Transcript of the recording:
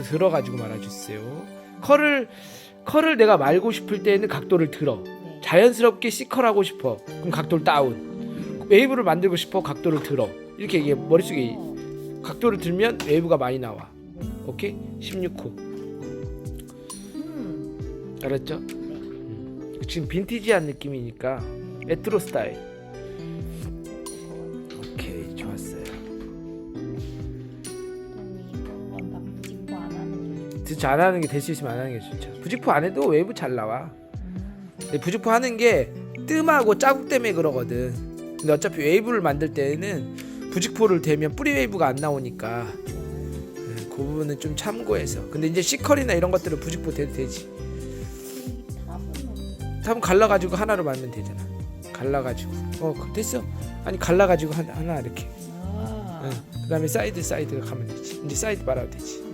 이제부터 들어가지고 말아주세요. 컬을 컬을 내가 말고 싶을 때에는 각도를 들어. 네. 자연스럽게 C컬 하고 싶어. 그럼 각도를 다운. 웨이브를 만들고 싶어. 각도를 들어. 이렇게 이게 머릿속에 어, 각도를 들면 웨이브가 많이 나와. 오케이? 16호. 음. 알았죠? 네. 음. 지금 빈티지한 느낌이니까 레트로 스타일. 진짜 안 하는 게 될 수 있으면 안 하는 게 좋죠. 부직포 안 해도 웨이브 잘 나와. 음. 근데 부직포 하는 게 뜸하고 자국 때문에 그러거든. 근데 어차피 웨이브를 만들 때는 부직포를 대면 뿌리 웨이브가 안 나오니까 음, 그 부분은 좀 참고해서. 근데 이제 C컬이나 이런 것들은 부직포 돼도 되지. 한번 갈라가지고 하나로 만들면 되잖아. 갈라가지고. 어 됐어. 아니 갈라가지고 하나, 하나 이렇게. 아. 응. 그 다음에 사이드 사이드가 가면 되지. 이제 사이드 말아도 되지.